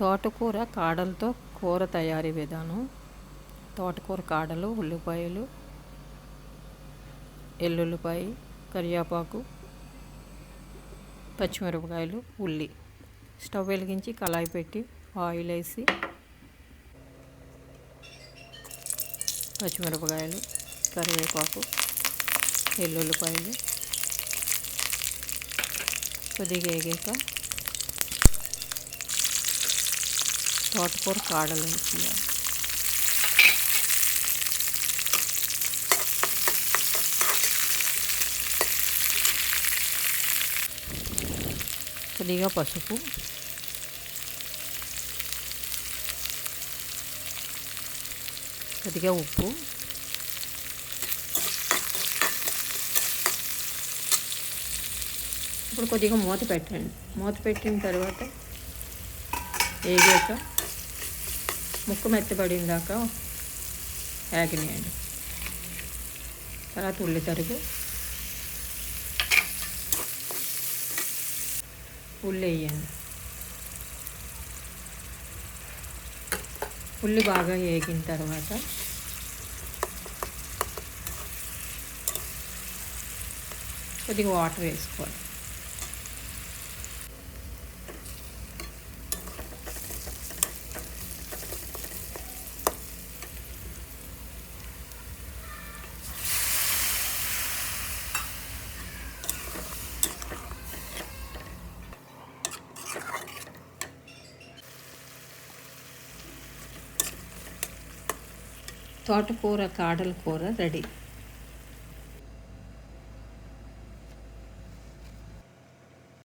తోటకూర కాడలతో కూర తయారీ విధానం. తోటకూర కాడలు ఉల్లిపాయలు ఎల్లుల్లిపాయ కరివేపాకు పచ్చిమిరపకాయలు ఉల్లి. స్టవ్ వెలిగించి కళాయి పెట్టి ఆయిల్ వేసి పచ్చిమిరపకాయలు కరివేపాకు ఎల్లుల్లిపాయలు కొద్దిగా వేగాక తోటకూర కాడలు వేసేయాలి కొద్దిగా పసుపు. కొద్దిగా ఉప్పు. ఇప్పుడు కొద్దిగా మూత పెట్టండి. మూత పెట్టిన తర్వాత వేగాక ముక్కు మెత్తబడిన దాకా వేగనియండి తర్వాత ఉల్లి తరుగు. ఉల్లి వేయండి. ఉల్లి బాగా వేగిన తర్వాత కొద్దిగా వాటర్ వేసుకోవాలి. తోటకూర కాడల కూర రెడీ